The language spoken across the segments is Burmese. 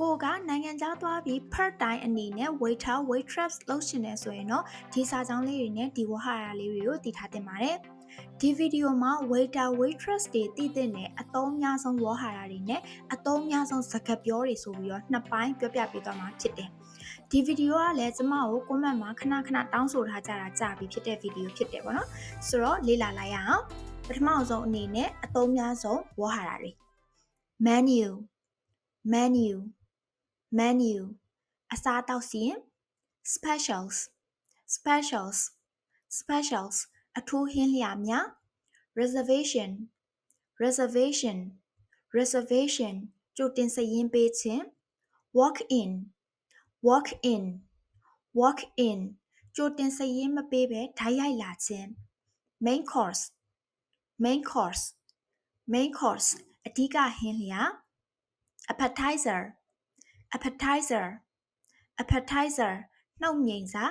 ကိုကနိုင်ငံခြားသွားပြီး part time အနေနဲ့ waiter waitress လုပ်ရှင်နေဆိုရင်တော့ဒီစာကြောင်းလေးတွေနဲ့ဒီဝဟာရလေးတွေကိုတည်ထားတင်ပါတယ်ဒီဗီဒီယိုမှာ waiter waitress တွေတည်တဲ့နဲ့အသုံးများဆုံးဝေါ်ဟာရတွေနဲ့အသုံးများဆုံးစကားပြောတွေဆိုပြီးတော့နှစ်ပိုင်းပြောပြပေးသွားမှာဖြစ်တယ်ဒီဗီဒီယိုကလည်းကျမကို comment မှာခဏခဏတောင်းဆိုထားကြတာကြာပြီဖြစ်တဲ့ဗီဒီယိုဖြစ်တယ်ပေါ့နော်ဆိုတော့လေ့လာလိုက်ရအောင်ပထမဆုံးအနေနဲ့အသုံးများဆုံးဝေါ်ဟာရတွေ menu menu menu အစားတောက်စီရင် specials specials specials အထူးဟင်းလျာများ reservation reservation reservation ကြိုတင်စာရင်းပေးခြင်း walk in walk in walk in ကြိုတင်စာရင်းမပေးဘဲဓာတ်ရိုက်လာခြင်း main course main course main course အဓိကဟင်းလျာ appetizer appetizer appetizer နှုတ်မြိန်စာ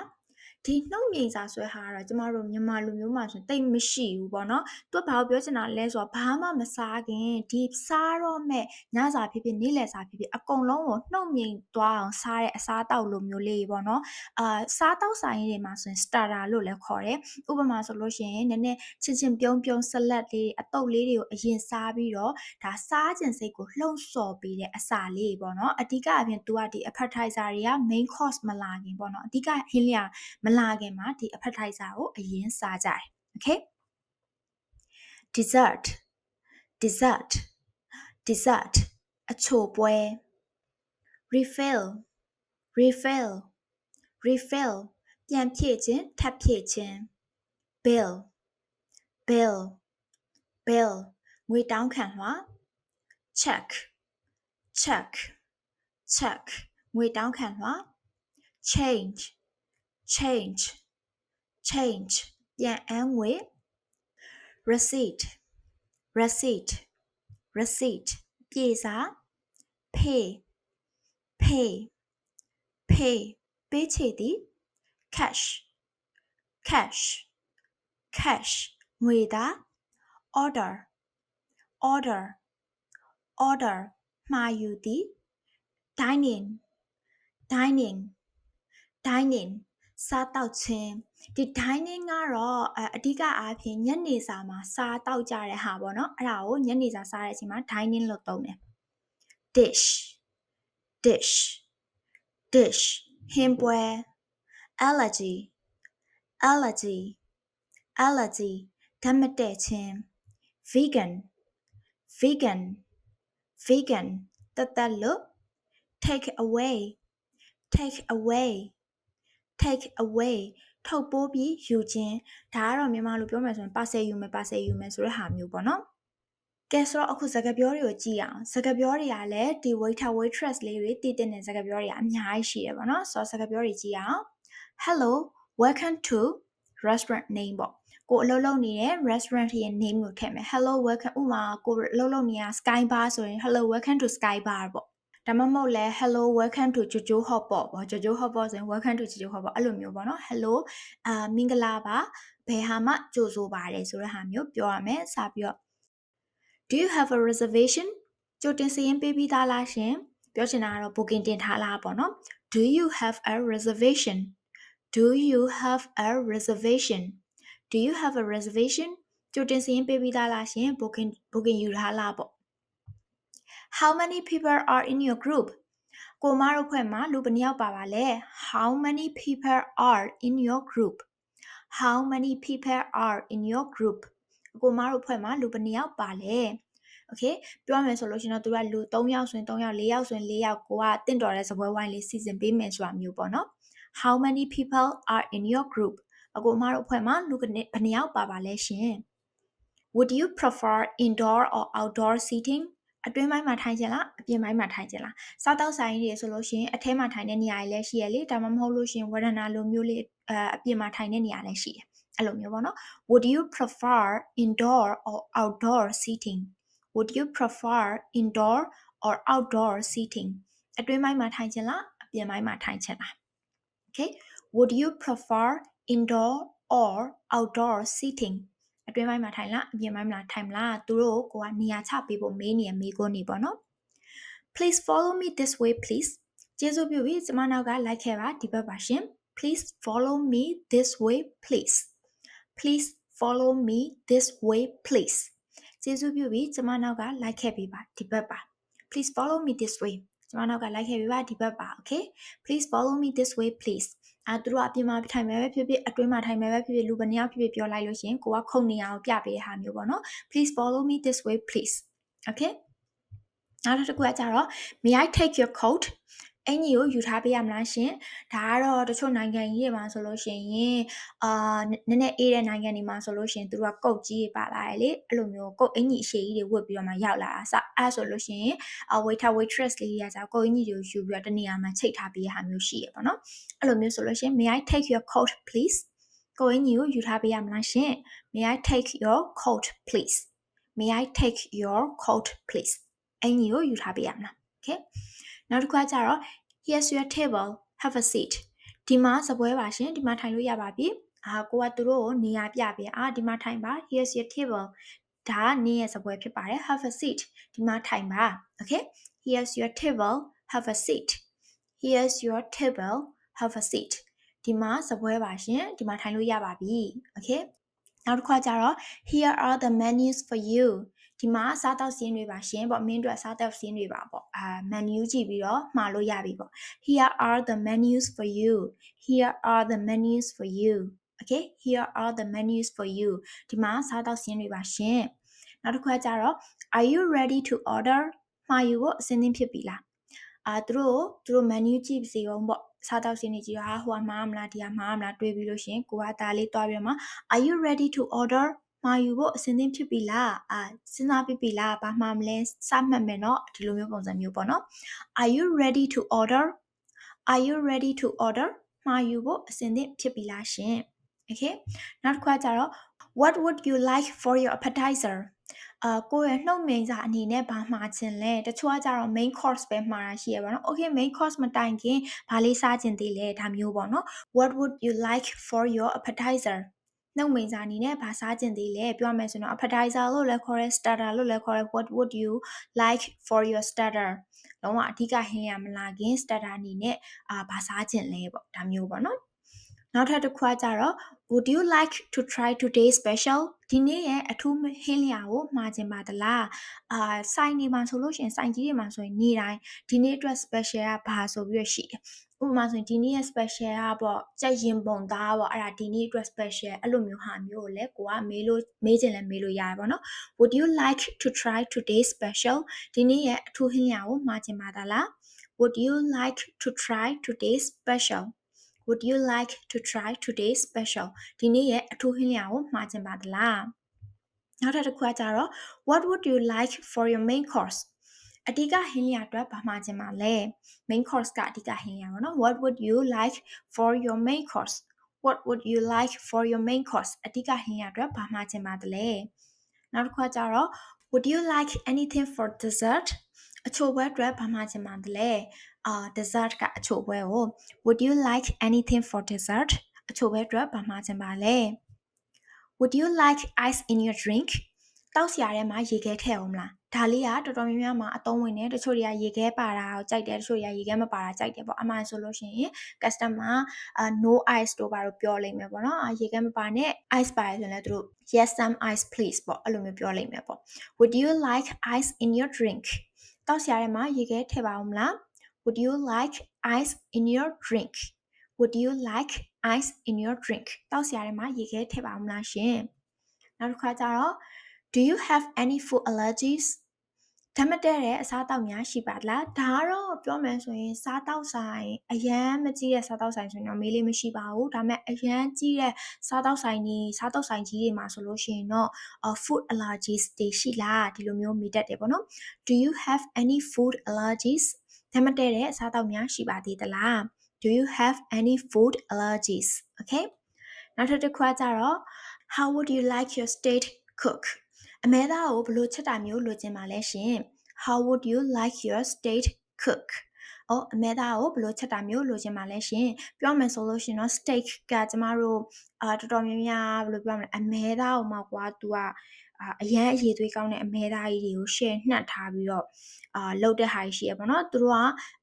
ဒီနှုတ်မြိန်စာဆွဲဟာကတော့ကျမတို့မြန်မာလူမျိုးမှာဆိုတိတ်မရှိဘူးပေါ့နော်သူကဘာကိုပြောချင်တာလဲဆိုတော့ဘာမှမစားခင်ဒီစားတော့မဲ့ညစာဖြစ်ဖြစ်နေ့လယ်စာဖြစ်ဖြစ်အကုန်လုံးကိုနှုတ်မြိန်သွားအောင်စားတဲ့အစားအသောက်လိုမျိုးလေးပေါ့နော်အာစားတောက်ဆိုင်တွေမှာဆိုရင် starter လို့လည်းခေါ်တယ်ဥပမာဆိုလို့ရှိရင်နည်းနည်းချင်းချင်းပြုံးပြုံးဆလတ်လေးအတုပ်လေးတွေကိုအရင်စားပြီးတော့ဒါစားခြင်းစိတ်ကိုလှုံ့ဆော်ပေးတဲ့အစာလေးပေါ့နော်အဓိကအပြင်သူကဒီ appetizer တွေက main course မလာခင်ပေါ့နော်အဓိကဟင်းလျာမလာခင်မှာဒီ appetizer ကိုအရင်စားကြတယ် okay dessert dessert dessert အချိုပွဲ refill refill refill ပြန်ဖြည့်ခြင်းထပ်ဖြည့်ခြင်း bill bill bill ငွေတောင်းခံလွှာ check check check ငွေတောင်းခံလွှာ change change change ပြန်အန်းငွေ receipt receipt receipt ပြေစာ pay pay pay ပေးချေသည် cash cash cash ငွေသား order order order မှာယူသည် dining dining dining စားတောက်ခြင်းဒီ dining ကတော့အအဓိကအားဖြင့်ညနေစာမှာစားတောက်ကြတဲ့ဟာပေါ့နော်အဲ့ဒါကိုညနေစာစားတဲ့အချိန်မှာ dining လို့သုံးတယ် dish dish dish ဟင်းပွဲ allergy allergy allergy ဓာတ်မတည့်ခြင်း vegan vegan vegan တသက်လို့ take away take away take away ထုတ်ပိုးပြီးယူခြင်းဒါကတော့မြန်မာလိုပြောမယ်ဆိုရင်ပါဆယ်ယူမယ်ပါဆယ်ယူမယ်ဆိုတဲ့ဟာမျိုးပေါ့နော်ကဲဆိုတော့အခုစကားပြောတွေကိုကြည့်အောင်စကားပြောတွေကလည်းဒီ waiter waitress လေးတွေတည်တဲ့စကားပြောတွေကအများကြီးရှိတယ်ပေါ့နော်ဆိုတော့စကားပြောတွေကြည့်အောင် hello welcome to restaurant name ပေါ့ကိုအလုပ်လုပ်နေတဲ့ restaurant ရဲ့ name ကိုထည့်မယ် hello welcome ဥမာကိုအလုပ်လုပ်နေတာ sky bar ဆိုရင် hello welcome to sky bar ပေါ့ ဒါမှမဟုတ်လဲ hello welcome to jojo hot pot ပေါ့ jojo hot pot ဆိုရင် welcome to jojo hot pot အဲ့လိုမျိုးပေါ့နော် hello အာမင်္ဂလာပါဘယ်ဟာမှကြိုဆိုပါတယ်ဆိုတဲ့ဟာမျိုးပြောရမယ်စပြီးတော့ do you have a reservation ကြိုတင်စာရင်းပေးပြီးသားလားရှင်ပြောချင်တာကတော့ booking တင်ထားလားပေါ့နော် do you have a reservation do you have a reservation do you have a reservation ကြိုတင်စာရင်းပေးပြီးသားလားရှင် booking booking ယူထားလားပေါ့ how many people are in your group ကိုမတို့ဖွဲ့မှာလူဘယ်နှယောက်ပါပါလဲ how many people are in your group how many people are in your group ကိုမတို့ဖွဲ့မှာလူဘယ်နှယောက်ပါလဲ okay ပြောရမယ်ဆိုလို့ရှိရင်တော့သူကလူ3ယောက်ဆိုရင်3ယောက်4ယောက်ဆိုရင်4ယောက်ကိုကတင့်တော်တဲ့စပွဲဝိုင်းလေးစီစဉ်ပေးမယ်ဆိုတာမျိုးပေါ့နော် how many people are in your group အကိုအမတို့အဖွဲ့မှာလူဘယ်နှယောက်ပါပါလဲရှင် would you prefer indoor or outdoor seating အတွင်းပိုင်းမှာထိုင်ခြင်းလားအပြင်ပိုင်းမှာထိုင်ခြင်းလားစားတောက်ဆိုင်တွေဆိုလို့ရှိရင်အထဲမှာထိုင်တဲ့နေရာတွေလည်းရှိရလေဒါမှမဟုတ်လို့ရှိရင်ဝရဏလိုမျိုးလေးအအပြင်မှာထိုင်တဲ့နေရာလည်းရှိတယ်အဲ့လိုမျိုးပေါ့နော် would you prefer indoor or outdoor seating would you prefer indoor or outdoor seating အတွင်းပိုင်းမှာထိုင်ခြင်းလားအပြင်ပိုင်းမှာထိုင်ခြင်းလား okay would you prefer indoor or outdoor seating အတွင်းပိုင်းမှာထိုင်လားအပြင်ပိုင်းမှာထိုင်မလားသူတို့ကိုကနေရာချပေးဖို့မေးနေရမေးခွန်းနေပေါ့နော် please follow me this way please ကျေးဇူးပြုပြီးကျမနောက်ကလိုက်ခဲ့ပါဒီဘက်ပါရှင် please follow me this way please please follow me this way please ကျေးဇူးပြုပြီးကျမနောက်ကလိုက်ခဲ့ပေးပါဒီဘက်ပါ please follow me this way ကျမနောက်ကလိုက်ခဲ့ပေးပါဒီဘက်ပါ okay please follow me this way please အဲသူတို့အပြင်မှာထိုင်မယ်ပဲဖြစ်ဖြစ်အတွင်းမှာထိုင်မယ်ပဲဖြစ်ဖြစ်လူဘယ်နှယောက်ဖြစ်ဖြစ်ပြောလိုက်လို့ရှိရင်ကိုကခုံနေအောင်ပြပေးတဲ့ဟာမျိုးပေါ့နော် please follow me this way please okay နောက်တစ်ခုကကြတော့ may i take your coat အင်ကြီးကိုယူထားပေးရမလားရှင်ဒါကတော့တချို့နိုင်ငံကြီးတွေမှာဆိုလို့ရှိရင်အာနည်းနည်းအေးတဲ့နိုင်ငံတွေမှာဆိုလို့ရှိရင်သူတို့ကကုတ်ကြီးပါလာတယ်လေအဲ့လိုမျိုးကုတ်အင်ကြီးအရှည်ကြီးတွေဝတ်ပြီးတော့မှရောက်လာတာစအဲ့ဆိုလို့ရှိရင်အ waiter waitress လေးတွေကကြာကုတ်အင်ကြီးတွေကိုယူပြီးတော့တနေရာမှာချိတ်ထားပေးရဟာမျိုးရှိရပါတော့အဲ့လိုမျိုးဆိုလို့ရှိရင် may i take your coat please ကိုအင်ကြီးကိုယူထားပေးရမလားရှင် may i take your coat please may i take your coat please အင်ကြီးကိုယူထားပေးရမလား okay နောက်တစ်ခါကျတော့ here's your table have a seat ဒီမှာစပွဲပါရှင်ဒီမှာထိုင်လို့ရပါပြီအာကိုကသူတို့ကိုနေရာပြပေးအာဒီမှာထိုင်ပါ here's your table ဒါကနေရဲ့စပွဲဖြစ်ပါတယ် have a seat ဒီမှာထိုင်ပါ okay here's your table have a seat here's your table have a seat ဒီမှာစပွဲပါရှင်ဒီမှာထိုင်လို့ရပါပြီ okay နောက်တစ်ခါကျတော့ here are the menus for you ဒီမှာစားတောက်စင်းတွေပါရှင်ပေါ့မင်းတို့စားတောက်စင်းတွေပါပေါ့အာ menu ကြည့်ပြီးတော့မှာလို့ရပြီပေါ့ here are the menus for you here are the menus for you okay here are the menus for you ဒီမှာစားတောက်စင်းတွေပါရှင်နောက်တစ်ခါကျတော့ are you ready to order မှာယူဖို့အစင်းသင်းဖြစ်ပြီလားအာသူတို့သူတို့ menu ကြည့်စီအောင်ပေါ့စားတောက်စင်းတွေကြည့်တော့ဟာဟိုကမှားမလားဒီကမှားမလားတွေးပြီးလို့ရှင်ကိုကဒါလေးတွားပြီးတော့မှ are you ready to order မှာယူဖို့အဆင်သင့်ဖြစ်ပြီလားအာစဉ်းစားပြီးပြီလားဘာမှမလဲစမှတ်မယ်နော်ဒီလိုမျိုးပုံစံမျိုးပေါ့နော် Are you ready to order Are you ready to order မှာယူဖို့အဆင်သင့်ဖြစ်ပြီလားရှင် Okay နောက်တစ်ခါကျတော့ What would you like for your appetizer အာကိုယ့်ရဲ့နှုတ်မိန်စာအနေနဲ့ဘာမှာခြင်းလဲတချို့ကကြတော့ main course ပဲမှာတာရှိရပါတော့ okay main course မတိုင်ခင်ဘာလေးစားခြင်းသေးလဲဒါမျိုးပေါ့နော် what would you like for your appetizer နှုတ်မိန်စာအနေနဲ့ဘာစားကျင်သေးလဲပြောမယ်ဆိုတော့ appetizer လို့လည်းခေါ်ရဲ starter လို့လည်းခေါ်ရဲ what would you like for your starter လုံးဝအဓိကဟင်းရမလာခင် starter အနေနဲ့အာဘာစားကျင်လဲပေါ့ဒါမျိုးပေါ့နော်နောက်ထပ်တစ်ခုကကြတော့ would you like to try today special ဒီနေ့ရဲ့အထူးဟင်းလျာကိုမှာကျင်ပါသလားအာစိုင်နေမှာဆိုလို့ရှိရင်စိုင်ကြီးတွေမှာဆိုရင်နေ့တိုင်းဒီနေ့အတွက် special ကဘာဆိုပြီးရရှိတယ်ဥပမာဆိုရင်ဒီနေ့ရဲ့ special ကပေါ့ကြက်ရင်ပုံသားပေါ့အဲ့ဒါဒီနေ့အတွက် special အဲ့လိုမျိုးဟာမျိုးကိုလည်းကိုကမေးလို့မေးချင်လဲမေးလို့ရတယ်ပေါ့နော် Would you like to try today special ဒီနေ့ရဲ့အထူးဟင်းရကိုမှာချင်ပါသလား Would you like to try today special Would you like to try today special ဒီနေ့ရဲ့အထူးဟင်းရကိုမှာချင်ပါသလားနောက်ထပ်တစ်ခုကကြတော့ What would you like for your main course အဓိကဟင်းလျာအတွက်ဘာမှချင်ပါလဲ main course ကအဓိကဟင်းလျာပါနော် what would you like for your main course what would you like for your main course အဓိကဟင်းလျာအတွက်ဘာမှချင်ပါသလဲနောက်တစ်ခါကျတော့ would you like anything for dessert အချိုပွဲအတွက်ဘာမှချင်ပါသလဲ အာ dessert ကအချိုပွဲကို would you like anything for dessert အချိုပွဲအတွက်ဘာမှချင်ပါလဲ would you like ice in your drink တောက်စရာထဲမှာရေခဲထည့်အောင်မလားဒါလေးကတော်တော်များများမှာအသုံးဝင်တယ်တချို့တွေကရေခဲပါတာကိုကြိုက်တယ်တချို့တွေကရေခဲမပါတာကြိုက်တယ်ပေါ့အမှန်ဆိုလို့ရှိရင် customer uh, no ice တို့ပါတော့ပြောလိမ့်မယ်ပေါ့နော်ရေခဲမပါနဲ့ ice ပါတယ်ဆိုရင်လည်းသူတို့ yes some ice please ပေါ့အဲ့လိုမျိုးပြောလိမ့်မယ်ပေါ့ would you like ice in your drink တောက်စရာထဲမှာရေခဲထည့်ပါအောင်မလား would you like ice in your drink would you like ice in your drink တောက်စရာထဲမှာရေခဲထည့်ပါအောင်မလားရှင်နောက်တစ်ခါကျတော့ Do you have any food allergies? ဓာတ်မတည့်တဲ့အစားအသောက်များရှိပါလားဒါကတော့ပြောမယ်ဆိုရင်စားတောက်ဆိုင်အရန်မကြီးတဲ့စားတောက်ဆိုင်ဆိုရင်တော့မေးလေးမရှိပါဘူးဒါပေမဲ့အရန်ကြီးတဲ့စားတောက်ဆိုင်ကြီးစားတောက်ဆိုင်ကြီးတွေမှာဆိုလို့ရှိရင်တော့ food allergies တွေရှိလားဒီလိုမျိုးမိတတ်တယ်ပေါ့နော် Do you have any food allergies ဓာတ်မတည့်တဲ့အစားအသောက်များရှိပါသေးသလား Do you have any food allergies okay နောက်တစ်ခုကကြတော့ How would you like your steak cook အမဲသားကိုဘလို့ချက်တာမျိုးလိုချင်ပါလဲရှင် How would you like your steak cook အော်အမဲသားကိုဘလို့ချက်တာမျိုးလိုချင်ပါလဲရှင်ပြောမယ်ဆိုလို့ရှင်တော့ steak ကကျမတို့အာတော်တော်များများဘယ်လိုပြောမလဲအမဲသားကိုမှကွာ तू က အာအရန်အရေးသွေးကောင်းတဲ့အမဲသားကြီးတွေကို share နှက်ထားပြီးတော့အာလုတ်တဲ့ဟာရှိရပေါ့နော်သူတို့က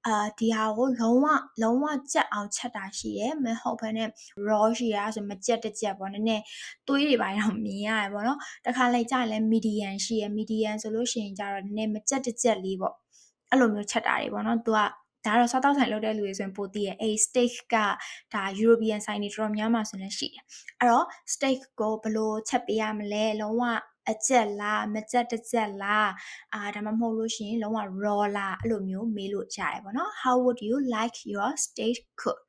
အာဒီဟာကိုလုံးဝလုံးဝကြက်အောင်ချက်တာရှိတယ်မဟုတ်ဘဲနဲ့ raw ရှိရဆိုမကြက်တစ်ကြက်ပေါ့နည်းနည်းသွေးတွေပိုင်းတော့မြင်ရတယ်ပေါ့နော်တခါလေကြာရင်လည်း medium ရှိရ medium ဆိုလို့ရှိရင်ကြတော့နည်းနည်းမကြက်တစ်ကြက်လေးပေါ့အဲ့လိုမျိုးချက်တာတွေပေါ့နော်သူကဒါတော့စားတောက်ဆိုင်လုပ်တဲ့လူတွေဆိုရင်ပိုသိရအဲ steak ကဒါ European ဆိုင်တွေတော်တော်များများဆိုလည်းရှိတယ်အဲ့တော့ steak ကိုဘယ်လိုချက်ပေးရမလဲလုံးဝ အကြက်လားမကြက်တစ်ကြက်လားအာဒါမှမဟုတ်လို့ရှိရင်လုံးဝ raw လားအဲ့လိုမျိုးမေးလို့ရတယ်ပေါ့နော် how would you like your steak cook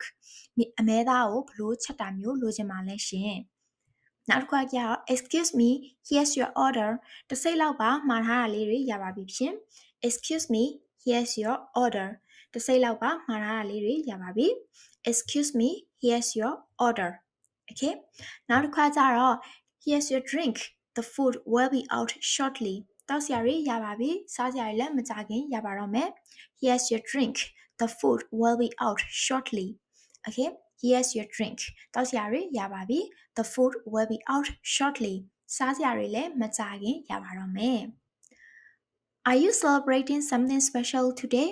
အမဲသားကိုဘယ်လိုချက်တာမျိုးလိုချင်ပါလဲရှင်နောက်တစ်ခါကျတော့ excuse me here's your order တစ်စိတ်လောက်ပါမှာထားတာလေးတွေရပါပြီဖြင့် excuse me here's your order တစ်စိတ်လောက်ပါမှာထားတာလေးတွေရပါပြီ excuse me here's your order okay နောက်တစ်ခါကျတော့ here's your drink the food will be out shortly တောက်စရာတွေရပါပြီစားစရာတွေလည်းမကြခင်ရပါတော့မယ် here's your drink the food will be out shortly okay here's your drink တောက်စရာတွေရပါပြီ the food will be out shortly စားစရာတွေလည်းမကြခင်ရပါတော့မယ် Are you celebrating something special today?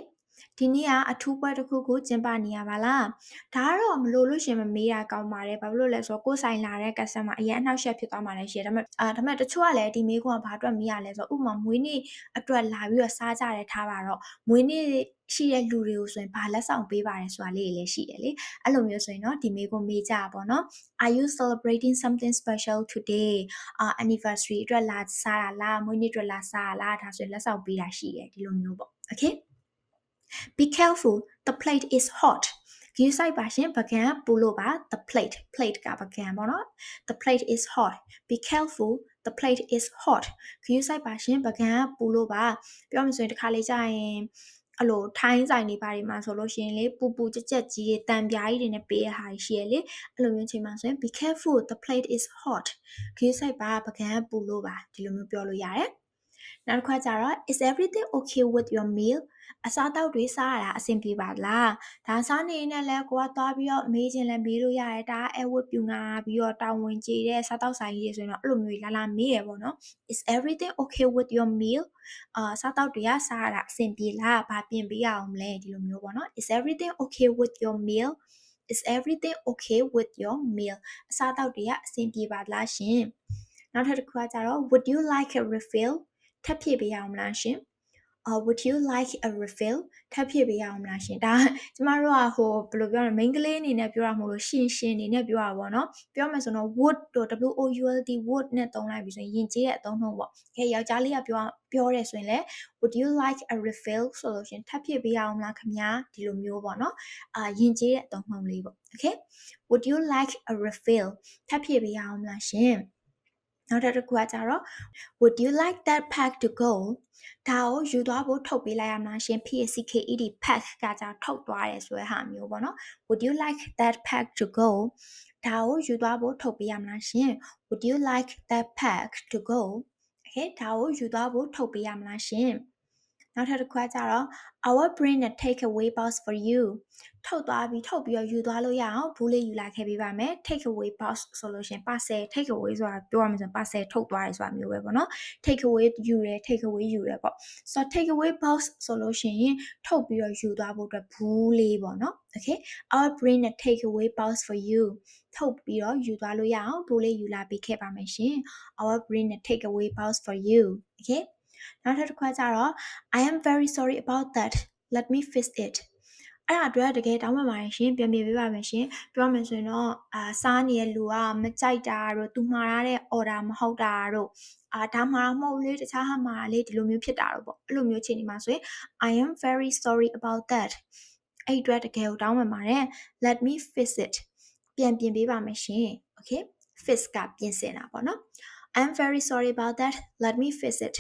ဒီနေ့ကအထူးပွဲတစ်ခုကိုကျင်းပနေရပါလားဒါကတော့မလို့လို့ရှင်မမေးတာကောင်းပါတယ်ဘာဖြစ်လို့လဲဆိုတော့ကိုယ်ဆိုင်လာတဲ့ customer အရင်အနှောက်အယှက်ဖြစ်သွားမှလည်းရှိတယ်ဒါပေမဲ့အာဒါပေမဲ့တချို့ကလည်းဒီမေးခွန်းကဘာအတွက်မေးရလဲဆိုတော့ဥပမာမွေးနေ့အတွက်လာပြီးတော့စားကြတယ်ထားပါတော့မွေးနေ့ရှိတဲ့လူတွေကိုဆိုရင်ဘာလက်ဆောင်ပေးပါတယ်ဆိုတာလေးတွေလည်းရှိတယ်လေအဲ့လိုမျိုးဆိုရင်တော့ဒီမေးခွန်းမေးကြပါပေါ့နော် Are you celebrating something special today အာ anniversary အတွက်လာစားတာလားမွေးနေ့အတွက်လာစားတာလားဒါဆိုရင်လက်ဆောင်ပေးတာရှိတယ်ဒီလိုမျိုးပေါ့ okay Be careful the plate is hot ဂယူဆိုင်ပါရှင်ပကံပူလို့ပါ the plate plate ကပကံပေါ့နော် the plate is hot be careful the plate is hot ဂယူဆိုင်ပါရှင်ပကံပူလို့ပါပြောမှဆိုရင်တစ်ခါလေးကြာရင်အဲ့လိုထိုင်းဆိုင်နေပါဒီမှာဆိုလို့ရှိရင်လေပူပူကြက်ကြက်ကြီးတွေတန်ပြားကြီးတွေနဲ့ပေးရဟာရှိရလေအဲ့လိုမျိုးချိန်မှာဆိုရင် be careful the plate is hot ဂယူဆိုင်ပါပကံပူလို့ပါဒီလိုမျိုးပြောလို့ရတယ် နောက်တစ်ခါကျတော့ is everything okay with your meal အစားတောက်တွေစားရတာအဆင်ပြေပါလားဒါစားနေနဲ့လဲကိုကသွားပြီးတော့မေးခြင်းလဲမေးလို့ရတယ်ဒါအဲဝတ်ပြူငါပြီးတော့တောင်းဝင်ကြည့်တဲ့စားတောက်ဆိုင်ကြီးတွေဆိုရင်တော့အဲ့လိုမျိုးလာလာမေးရပေါ့နော် is everything okay with your meal အာစားတောက်တွေကစားရတာအဆင်ပြေလားဘာပြင်ပေးရအောင်မလဲဒီလိုမျိုးပေါ့နော် is everything okay with your meal is everything okay with your meal အစားတောက်တွေကအဆင်ပြေပါလားရှင်နောက်ထပ်တစ်ခုကကြတော့ would you like a refill ထပ်ဖြည့်ပေးရအောင်မလားရှင် uh would you like a refill ထပ်ဖြည့်ပေးရအောင်မလားရှင်ဒါကျမတို့ကဟိုဘယ်လိုပြောရလဲ main ကလေးအနေနဲ့ပြောရမို့လို့ရှင်ရှင်အနေနဲ့ပြောရပါတော့ပြောမယ်ဆိုတော့ would တော့ w o u l d would နဲ့သုံးလိုက်ပြီဆိုရင်ယဉ်ကျေးတဲ့အသုံးနှုန်းပေါ့ခဲယောက်ျားလေးကပြောပြောရဲဆိုရင်လည်း would you like a refill ဆိုလို့ရှင်ထပ်ဖြည့်ပေးရအောင်မလားခင်ဗျာဒီလိုမျိုးပေါ့နော်အာယဉ်ကျေးတဲ့အသုံးနှုန်းလေးပေါ့ okay would you like a refill ထပ်ဖြည့်ပေးရအောင်မလားရှင် နောက်တစ်ခုကကြတော့ would you like that pack to go ဒါကိုယူသွားဖို့ထုတ်ပေးလိုက်ရမလားရှင် PACKED pack ကကြထုတ်သွားတယ်ဆိုတဲ့ဟာမျိုးပေါ့နော် would you like that pack to go ဒါကိုယူသွားဖို့ထုတ်ပေးရမလားရှင် would you like that pack to go okay ဒါကိုယူသွားဖို့ထုတ်ပေးရမလားရှင် နောက်ထပ်တစ်ခုကကြတော့ I will bring a take away box for you ထုတ်သွားပြီးထုတ်ပြီးတော့ယူသွားလို့ရအောင်ဘူးလေးယူလာခဲ့ပေးပါမယ် take away box ဆိုလို့ရှင် parcel take away ဆိုတာပြောရမယ်ဆိုရင် parcel ထုတ်သွားတယ်ဆိုတာမျိုးပဲပေါ့နော် take away ယူတယ် take away ယူတယ်ပေါ့ဆိုတော့ take away box ဆိုလို့ရှိရင်ထုတ်ပြီးတော့ယူသွားဖို့အတွက်ဘူးလေးပေါ့နော် okay I will bring a take away box for you ထုတ်ပြီးတော့ယူသွားလို့ရအောင်ဘူးလေးယူလာပေးခဲ့ပါမယ်ရှင် I will bring a take away box for you okay နောက်ထပ်တစ်ခွက်ကြတော့ I am very sorry about that let me fix it အဲ့ဒါအတွက်တကယ်တောင်းပန်ပါတယ်ရှင်ပြန်ပြပေးပါမယ်ရှင်ပြောမယ်ဆိုရင်တော့အာစားနေတဲ့လူကမကြိုက်တာတို့သူမှားရတဲ့ order မဟုတ်တာတို့အာဒါမှာမဟုတ်လေတခြားဟာမှာလေဒီလိုမျိုးဖြစ်တာတော့ပေါ့အဲ့လိုမျိုးချိန်ဒီမှာဆိုရင် I am very sorry about that အဲ့အတွက်တကယ်ကိုတောင်းပန်ပါတယ် let me fix it ပြန်ပြင်ပေးပါမယ်ရှင် okay fix ကပြင်ဆင်တာပေါ့နော် I'm very sorry about that let me fix it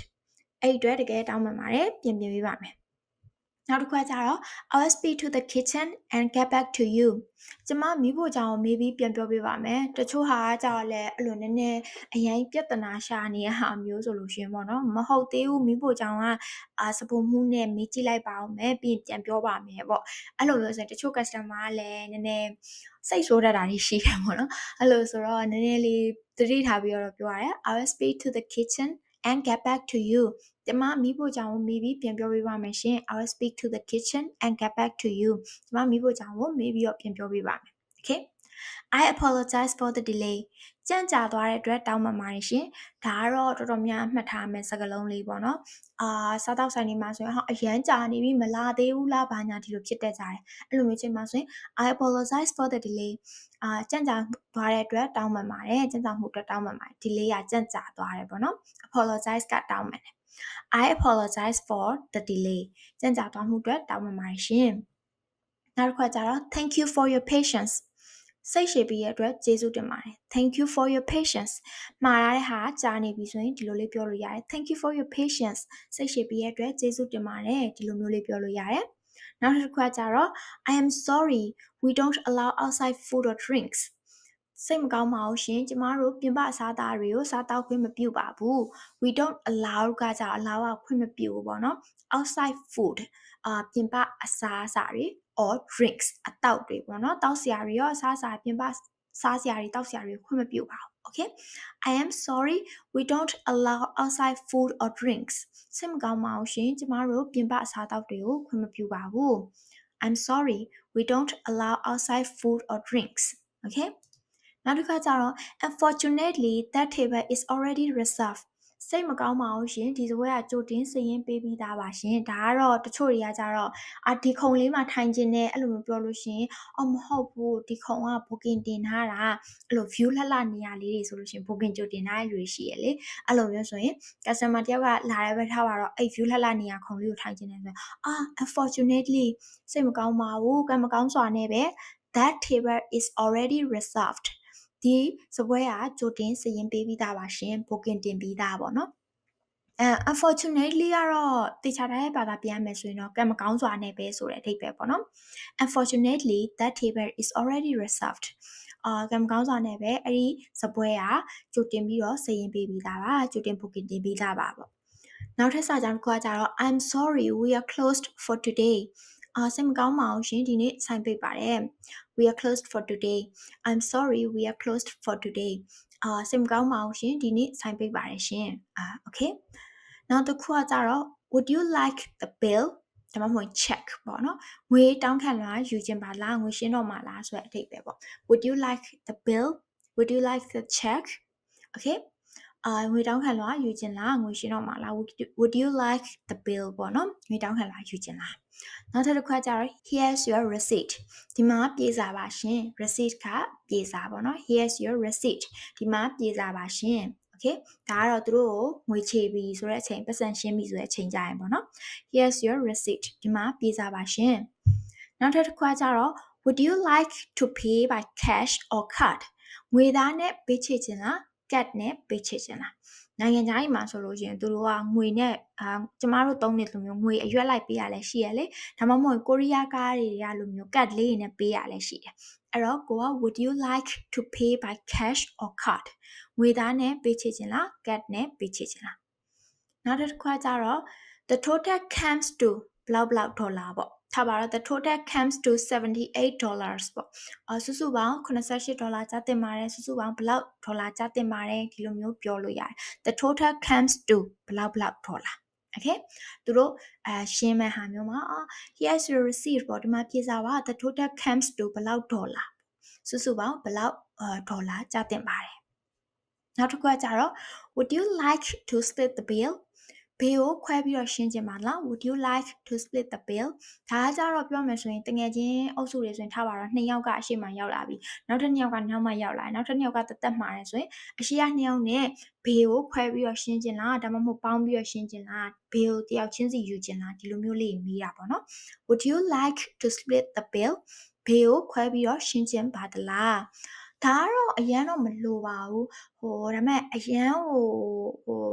အဲ့အတွက်တကယ်တောင်းပန်ပါတယ်ပြင်ပြင်ပေးပါမယ်နောက်တစ်ခါကျတော့ I'll speak to the kitchen and get back to you ကျမမိဖို့ကြောင့်မေးပြီးပြန်ပြောပြပါမယ်တချို့ဟာကျတော့လည်းအဲ့လိုနည်းနည်းအရင်ပြဿနာရှာနေတဲ့ဟာမျိုးဆိုလို့ရှင်ပေါ့နော်မဟုတ်သေးဘူးမိဖို့ကြောင့်ကအာစပူမှုနဲ့မေးကြည့်လိုက်ပါအောင်မယ်ပြီးပြန်ပြောပါမယ်ပေါ့အဲ့လိုမျိုးဆိုရင်တချို့ customer ကလည်းနည်းနည်းစိတ်ဆိုးတတ်တာတွေရှိတယ်ပေါ့နော်အဲ့လိုဆိုတော့နည်းနည်းလေးသတိထားပြီးတော့ပြောရတယ် I'll speak to the kitchen and get back to you ကျမမိဖို့ကြောင့်ကိုမေးပြီးပြန်ပြောပေးပါမယ်ရှင် I will speak to the kitchen and get back to you ကျမမိဖို့ကြောင့်ကိုမေးပြီးတော့ပြန်ပြောပေးပါမယ် okay I apologize for the delay ကြန့်ကြာသွားတဲ့အတွက်တောင်းပန်ပါတယ်ရှင်ဒါကတော့တော်တော်များမှတ်ထားမယ့်စကားလုံးလေးပေါ့နော်အာစားတော့ဆိုင်နေမှာဆိုရင်ဟောအရန်ကြာနေပြီမလာသေးဘူးလားဘာညာဒီလိုဖြစ်တတ်ကြတယ်အဲ့လိုမျိုးချိန်မှာဆိုရင် I apologize for the delay အာကြန့်ကြာသွားတဲ့အတွက်တောင်းပန်ပါတယ်ကြန့်ကြာမှုအတွက်တောင်းပန်ပါတယ် delay ကကြန့်ကြာသွားတယ်ပေါ့နော် apologize ကတောင်းပန်တယ် I apologize for the delay ကြန့်ကြာသွားမှုအတွက်တောင်းပန်ပါတယ်ရှင်နောက်တစ်ခါကျတော့ thank you for your patience စိတ်ရှည်ပြီးရဲ့အတွက်ကျေးဇူးတင်ပါတယ် thank you for your patience မှားရတဲ့ဟာကြာနေပြီဆိုရင်ဒီလိုလေးပြောလို့ရတယ် thank you for your patience စိတ်ရှည်ပြီးရဲ့အတွက်ကျေးဇူးတင်ပါတယ်ဒီလိုမျိုးလေးပြောလို့ရတယ်နောက်တစ်ခါကျတော့ I am sorry we don't allow outside food or drinks စိတ်မကောင်းပါဘူးရှင်ကျမတို့ပြင်ပအစားအသောက်တွေကိုစားတောက်ခွင့်မပြုပါဘူး we don't allow ကကြ allow ကခွင့်မပြုဘူးပေါ့နော် outside food အာပြင်ပအစားအစာတွေ or drinks အတောက်တွေပေါ့နော်တောက်စရာတွေရောအစားအစာပြင်ပစားစရာတွေတောက်စရာတွေခွင့်မပြုပါဘူး okay i am sorry we don't allow outside food or drinks စိတ်မကောင်းပါဘူးရှင်ကျမတို့ပြင်ပအစားအသောက်တွေကိုခွင့်မပြုပါဘူး i'm sorry we don't allow outside food or drinks okay နောက်တစ်ခါကျတော့ unfortunately that table is already reserved စိတ်မကောင်းပါဘူးရှင်ဒီစပွဲကကြိုတင်စရင်ပေးပြီးသားပါရှင်ဒါကတော့တချို့တွေကကြတော့အာဒီခုံလေးမှာထိုင်ခြင်းနဲ့အဲ့လိုမျိုးပြောလို့ရှင်အော်မဟုတ်ဘူးဒီခုံက booking တင်ထားတာအဲ့လို view လှလှနေရလေးတွေဆိုလို့ရှင် booking ကြိုတင်ထားတဲ့လူတွေရှိရလေအဲ့လိုမျိုးဆိုရင် customer တယောက်ကလာရဲပဲထားပါတော့အဲ့ view လှလှနေရခုံလေးကိုထိုင်ခြင်းနဲ့ဆိုအာ unfortunately စိတ်မကောင်းပါဘူးကံမကောင်းစွာနဲ့ပဲ that table is already reserved ဒီစပွဲကကြိုတင်စရင်ပေးပြီးသားပါရှင် booking တင်ပြီးသားပေါ့နော်အဲ unfortunately ကတော့တေချာတဲ့ဘာသာပြန်မယ်ဆိုရင်တော့ကံမကောင်းစွာနဲ့ပဲဆိုတဲ့အဓိပ္ပာယ်ပေါ့နော် unfortunately that table is already reserved အာကံမကောင်းစွာနဲ့ပဲအဲ့ဒီစပွဲကကြိုတင်ပြီးတော့စရင်ပေးပြီးသားပါကြိုတင် booking တင်ပြီးသားပါပေါ့နောက်ထပ်စာကြောင်းတစ်ခုကကြတော့ I'm sorry we are closed for today အာစိတ်မကောင်းပါဘူးရှင်ဒီနေ့ဆိုင်ပိတ်ပါတယ် we are closed for today i'm sorry we are closed for today အာစိတ်မကောင်းပါဘူးရှင်ဒီနေ့ဆိုင်ပိတ်ပါတယ်ရှင်အာ okay နောက်တစ်ခုကကြတော့ would you like the bill ဒါမှမဟုတ် check ပေါ့နော်ငွေတောင်းခံလားယူခြင်းပါလားငွေရှင်းတော့မှာလားဆိုတဲ့အထိပ္ပယ်ပေါ့ would you like the bill would you like the check okay အာငွေတောင်းခံလားယူခြင်းလားငွေရှင်းတော့မှာလား would you like the bill ပေါ့နော်ငွေတောင်းခံလားယူခြင်းလားနောက်ထပ်တစ်ခါကျတော့ here's your receipt ဒီမှာပြေစာပါရှင် receipt ကပြေစာပေါ့နော် here's your receipt ဒီမှာပြေစာပါရှင် okay ဒါကတော့သူတို့ကိုငွေချေပြီဆိုတဲ့အချိန်ပတ်စံရှင်းပြီဆိုတဲ့အချိန်ကြရင်ပေါ့နော် here's your receipt ဒီမှာပြေစာပါရှင်နောက်ထပ်တစ်ခါကျတော့ would you like to pay by cash or card ငွေသားနဲ့ပေးချေခြင်းလား card နဲ့ပေးချေခြင်းလားနိုင်ငံခြားကြီးမှာဆိုလို့ရှိရင်သူတို့ကငွေနဲ့အာကျမတို့သုံးတဲ့လူမျိုးငွေအရွက်လိုက်ပေးရလဲရှိရလေဒါမှမဟုတ်ကိုရီးယားကားတွေကလူမျိုးကတ်လေးတွေနဲ့ပေးရလဲရှိတယ်အဲ့တော့ကိုက would you like to pay by cash or card ငွေသားနဲ့ပေးချေခြင်းလား card နဲ့ပေးချေခြင်းလားနောက်တစ်ခါကျတော့ the total comes to ဘလောက်ဘလောက်ဒေါ်လာပေါ့ ထားပါတော့ the total comes to 78 dollars ပေါ့အစုစုပေါင်း88ဒေါ်လာကျတင်ပါတယ်စုစုပေါင်းဘလောက်ဒေါ်လာကျတင်ပါတယ်ဒီလိုမျိုးပြောလို့ရတယ် the total comes to ဘလောက်ဘလောက်ဒေါ်လာ okay သူတို့အဲရှင်းမဲ့ဟာမျိုးမှာ here's your receipt ပေါ့ဒီမှာပြေစာပါ the total comes to ဘလောက်ဒေါ်လာစုစုပေါင်းဘလောက်ဒေါ်လာကျတင်ပါတယ်နောက်တစ်ခုကကြတော့ would you like to split the bill ဘေးကိုခွဲပြီးတော့ရှင်းချင်ပါလား would you like to split the bill ဒါကကြတော့ပြောမယ်ဆိုရင်တငယ်ချင်းအုပ်စုတွေဆိုရင်ထားပါတော့နှစ်ယောက်ကအရှိမှရောက်လာပြီနောက်တစ်ယောက်ကနောက်မှရောက်လာနောက်တစ်ယောက်ကတသက်မှာတယ်ဆိုရင်အရှိကနှစ်ယောက်နဲ့ဘေးကိုခွဲပြီးတော့ရှင်းချင်လားဒါမှမဟုတ်ပေါင်းပြီးတော့ရှင်းချင်လားဘေးကိုတယောက်ချင်းစီယူချင်လားဒီလိုမျိုးလေးမေးတာပေါ့နော် would you like to split the bill ဘေးကိုခွဲပြီးတော့ရှင်းချင်ပါသလား ဒါကတော့အရန်တော့မလိုပါဘူးဟိုဒါပေမဲ့အရန်ဟိုဟို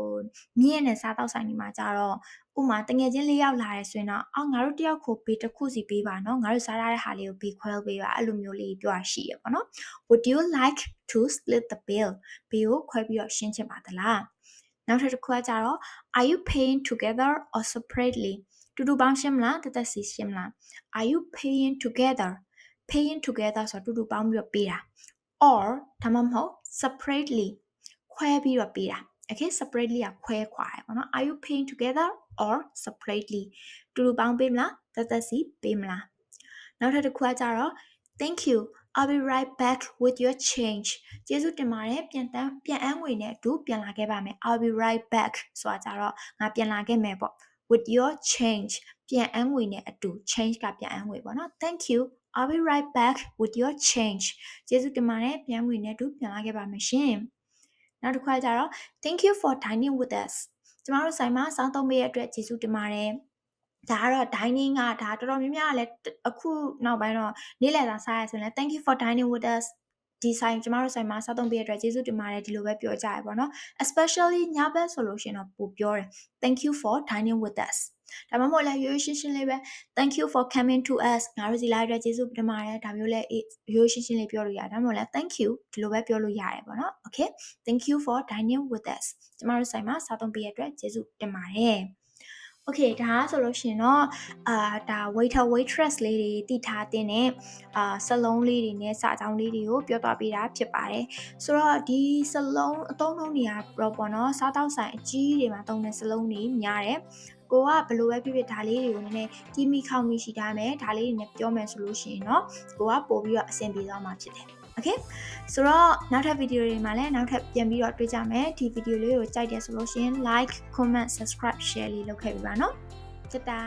မြင့်တဲ့စားတောက်ဆိုင်ဒီမှာကြတော့ဥမာတငယ်ချင်းလေးယောက်လာရဲဆိုရင်တော့အော်ငါတို့တယောက်ကိုပေးတစ်ခုစီပေးပါနော်ငါတို့စားရတဲ့ဟာလေးကိုပေးခွဲပေးပါအဲ့လိုမျိုးလေးပြောရရှိရပေါ့နော် Would you like to split the bill ဘေးကိုခွဲပြီးတော့ရှင်းချင်ပါသလားနောက်ထပ်တစ်ခုကကြတော့ Are you paying together or separately တူတူပေါင်းရှင်းမလားတက်တက်စီရှင်းမလား Are you paying together paying together ဆိုတော့တူတူပေါင်းပြီးတော့ပေးတာ or ဒါမှမဟုတ် separately ခွဲပြီးတော့ပေးတာ okay separately ကခွဲခွာရပေါ့နော် are you paying together or separately တူတူပေါင်းပေးမလားသက်သက်စီပေးမလားနောက်ထပ်တစ်ခုကကြတော့ thank you I'll be right back with your change ကျေးဇူးတင်ပါတယ်ပြန်တန်းပြန်အန်းငွေနဲ့အတူပြန်လာခဲ့ပါမယ် I'll be right back ဆိုတာကြတော့ငါပြန်လာခဲ့မယ်ပေါ့ with your change ပြန်အန်းငွေနဲ့အတူ change ကပြန်အန်းငွေပေါ့နော် thank you I'll be right back with your change ကျေးဇူးတင်ပါတယ်ပြန်ငွေနဲ့အတူပြန်လာခဲ့ပါမယ်ရှင်နောက်တစ်ခါကျတော့ thank you for dining with us ကျမတို့ဆိုင်မှာစောင်းသုံးပေးရတဲ့အတွက်ကျေးဇူးတင်ပါတယ်ဒါကတော့ dining ကဒါတော်တော်များများကလည်းအခုနောက်ပိုင်းတော့နေ့လည်စာစားရဆိုရင်လည်း thank you for dining with us ဒီဆိုင်ကျမတို့ဆိုင်မှာစားသုံးပေးရတဲ့အတွက်ကျေးဇူးတင်ပါတယ်ဒီလိုပဲပြောကြရပါတော့ especially ညဘက်ဆိုလို့ရှိရင်တော့ပိုပြောတယ် thank you for dining with us ဒါမှမဟုတ်လည်းရိုးရိုးရှင်းရှင်းလေးပဲ thank you for coming to us ငါတို့စီလာရတဲ့ကျေးဇူးတင်ပါတယ်ဒါမျိုးလည်းရိုးရိုးရှင်းရှင်းလေးပြောလို့ရတယ်ဒါမှမဟုတ်လည်း thank you ဒီလိုပဲပြောလို့ရတယ်ပေါ့နော် okay thank you for dining with us ကျမတို့ဆိုင်မှာစားသုံးပေးရတဲ့အတွက်ကျေးဇူးတင်ပါတယ် okay ဒါဆိုလို့ရှိရင်တော့အာဒါ waiter waitress လေးတွေတည်ထားတဲ့နဲ့အာစလုံးလေးတွေနဲ့စာကြောင်းလေးတွေကိုပြောပြပေးတာဖြစ်ပါတယ်ဆိုတော့ဒီစလုံးအသုံးလုံးတွေကတော့ပေါ့နော်စားတောက်ဆိုင်အကြီးတွေမှာသုံးတဲ့စလုံးတွေများတယ်ကိုကဘယ်လိုပဲဖြစ်ဖြစ်ဒါလေးတွေကိုနည်းနည်းတီးမိခေါက်မိရှိထားမယ်ဒါလေးတွေနဲ့ပြောမယ်ဆိုလို့ရှိရင်တော့ကိုကပို့ပြီးတော့အဆင်ပြေသွားမှာဖြစ်တယ် okay ဆိုတော့နောက်ထပ်ဗီဒီယိုတွေမှာလည်းနောက်ထပ်ပြန်ပြီးတော့တွေ့ကြမယ်ဒီဗီဒီယိုလေးကိုကြိုက်တယ်ဆိုလို့ရှိရင် like comment subscribe share လေးလုပ်ခဲ့ပြပါနော်တတာ